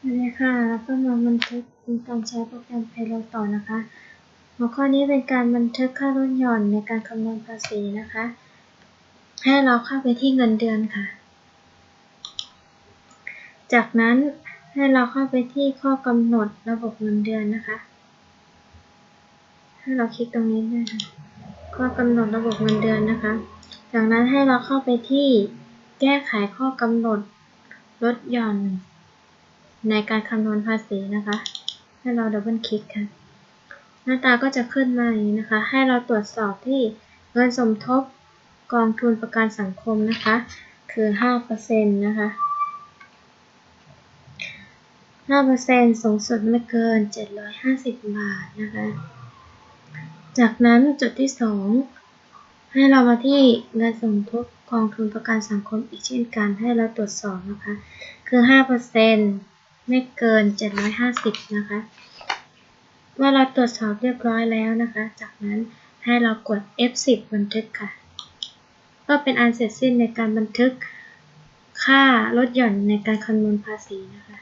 สวัสดีค่ะแล้วก็มาบันทึกการใช้โปรแกรม Payroll ต่อนะคะ หัวข้อนี้เป็นการบันทึกค่าลดหย่อนในการคำนวณภาษีนะคะ ให้เราเข้าไปที่เงินเดือนค่ะ จากนั้นให้เราเข้าไปที่ข้อกำหนดระบบเงินเดือนนะคะ ให้เราคลิกตรงนี้ด้วยค่ะข้อกำหนดระบบเงินเดือนนะคะ จากนั้นให้เราเข้าไปที่แก้ไขข้อกำหนดลดหย่อน ในการคำนวณภาษีนะคะ ให้เราดับเบิลคลิกค่ะ หน้าตาก็จะขึ้นมาอย่างนี้นะคะ ให้เราตรวจสอบที่เงินสมทบกองทุนประกันสังคมนะคะ คือ5%นะคะ5%สูงสุดไม่เกิน 750 บาทนะคะ จากนั้นจุดที่ 2 ให้เรามาที่เงินสมทบกองทุนประกันสังคมอีกเช่นกันให้เราตรวจสอบนะคะ คือ 5% ไม่เกิน 750 นะคะ เมื่อเราตรวจสอบเรียบร้อยแล้วนะคะ จากนั้นให้เรากด F10 บันทึกค่ะ ก็เป็นอันเสร็จสิ้นในการบันทึกค่าลดหย่อนในการคำนวณภาษีนะคะ